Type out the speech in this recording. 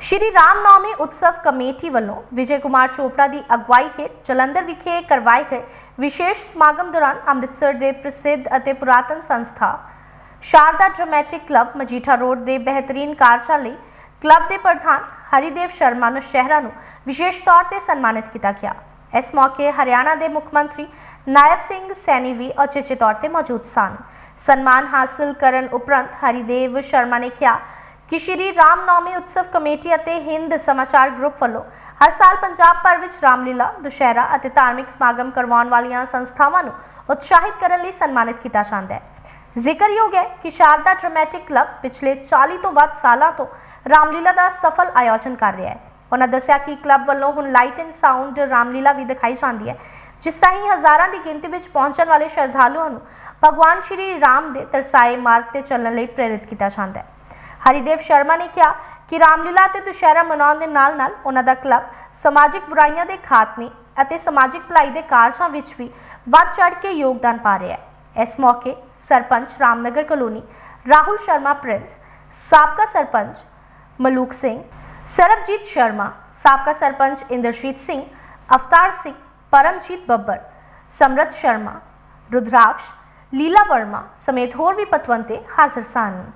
ਸ਼੍ਰੀ ਰਾਮਨੌਮੀ ਉਤਸਵ ਕਮੇਟੀ ਵੱਲੋਂ ਵਿਜੇ ਕੁਮਾਰ ਚੋਪੜਾ ਦੀ ਅਗਵਾਈ ਹੇਠ ਜਲੰਧਰ ਵਿਖੇ ਕਰਵਾਏ ਗਏ ਵਿਸ਼ੇਸ਼ ਸਮਾਗਮ ਦੌਰਾਨ ਅੰਮ੍ਰਿਤਸਰ ਦੇ ਪ੍ਰਸਿੱਧ ਅਤੇ ਪੁਰਾਤਨ ਸੰਸਥਾ Sharda dramatic club Majitha road ਦੇ ਬਿਹਤਰੀਨ ਕਾਰਜਾਂ ਲਈ ਕਲੱਬ ਦੇ ਪ੍ਰਧਾਨ ਹਰੀਦੇਵ ਸ਼ਰਮਾ ਨੌਸ਼ਹਿਰਾ ਨੂੰ ਵਿਸ਼ੇਸ਼ ਤੌਰ ਤੇ ਸਨਮਾਨਿਤ ਕੀਤਾ ਗਿਆ। ਇਸ ਮੌਕੇ ਹਰਿਆਣਾ ਦੇ ਮੁੱਖ ਮੰਤਰੀ ਨਾਇਬ ਸਿੰਘ ਸੈਣੀ ਵੀ ਉਚੇਚੇ ਤੌਰ ਤੇ ਮੌਜੂਦ ਸਨ। ਸਨਮਾਨ ਹਾਸਲ ਕਰਨ ਉਪਰੰਤ ਹਰੀਦੇਵ ਸ਼ਰਮਾ ਨੇ ਕਿਹਾ ਕਿ ਸ਼੍ਰੀ ਰਾਮ ਨੌਮੀ ਉਤਸਵ ਕਮੇਟੀ ਅਤੇ ਹਿੰਦ ਸਮਾਚਾਰ ਗਰੁੱਪ ਵੱਲੋਂ ਹਰ ਸਾਲ ਪੰਜਾਬ ਭਰ ਵਿੱਚ ਰਾਮਲੀਲਾ, ਦੁਸ਼ਹਿਰਾ ਅਤੇ ਧਾਰਮਿਕ ਸਮਾਗਮ ਕਰਵਾਉਣ ਵਾਲੀਆਂ ਸੰਸਥਾਵਾਂ ਨੂੰ ਉਤਸ਼ਾਹਿਤ ਕਰਨ ਲਈ ਸਨਮਾਨਿਤ ਕੀਤਾ ਜਾਂਦਾ ਹੈ। ਜ਼ਿਕਰਯੋਗ ਹੈ ਕਿ ਸ਼ਾਰਦਾ ਡਰਾਮੈਟਿਕ ਕਲੱਬ ਪਿਛਲੇ 40 ਤੋਂ ਵੱਧ ਸਾਲਾਂ ਤੋਂ ਰਾਮਲੀਲਾ ਦਾ ਸਫਲ ਆਯੋਜਨ ਕਰ ਰਿਹਾ ਹੈ। ਉਹਨਾਂ ਦੱਸਿਆ ਕਿ ਕਲੱਬ ਵੱਲੋਂ ਹੁਣ ਲਾਈਟ ਐਂਡ ਸਾਊਂਡ ਰਾਮਲੀਲਾ ਵੀ ਦਿਖਾਈ ਜਾਂਦੀ ਹੈ, ਜਿਸ ਰਾਹੀਂ ਹਜ਼ਾਰਾਂ ਦੀ ਗਿਣਤੀ ਵਿੱਚ ਪਹੁੰਚਣ ਵਾਲੇ ਸ਼ਰਧਾਲੂਆਂ ਨੂੰ ਭਗਵਾਨ ਸ਼੍ਰੀ ਰਾਮ ਦੇ ਤਰਸਾਏ ਮਾਰਗ ਤੇ ਚੱਲਣ ਲਈ ਪ੍ਰੇਰਿਤ ਕੀਤਾ ਜਾਂਦਾ ਹੈ। ਹਰੀਦੇਵ ਸ਼ਰਮਾ ਨੇ ਕਿਹਾ ਕਿ ਰਾਮਲੀਲਾ ਤੇ ਦੁਸ਼ਹਿਰਾ ਮਨਾਉਣ ਦੇ ਨਾਲ-ਨਾਲ ਉਹਨਾਂ ਦਾ ਕਲੱਬ ਸਮਾਜਿਕ ਬੁਰਾਈਆਂ ਦੇ ਖਾਤਮੇ ਅਤੇ ਸਮਾਜਿਕ ਭਲਾਈ ਦੇ ਕਾਰਜਾਂ ਵਿੱਚ ਵੀ ਵੱਧ ਚੜ੍ਹ ਕੇ ਯੋਗਦਾਨ ਪਾ ਰਿਹਾ ਹੈ। ਇਸ ਮੌਕੇ ਸਰਪੰਚ ਰਾਮਨਗਰ ਕਲੋਨੀ, ਰਾਹੁਲ ਸ਼ਰਮਾ ਪ੍ਰਿੰਸ, ਸਾਬਕਾ ਸਰਪੰਚ ਮਲੂਕ ਸਿੰਘ, ਸਰਬਜੀਤ ਸ਼ਰਮਾ, ਸਾਬਕਾ ਸਰਪੰਚ ਇੰਦਰਜੀਤ ਸਿੰਘ, ਅਵਤਾਰ ਸਿੰਘ, ਪਰਮਜੀਤ ਬੱਬਰ, ਸਮਰਤ ਸ਼ਰਮਾ, ਰੁਦਰਾਕਸ਼, ਲੀਲਾ ਵਰਮਾ ਸਮੇਤ ਹੋਰ ਵੀ ਪਤਵੰਤੇ ਹਾਜ਼ਰ ਸਨ।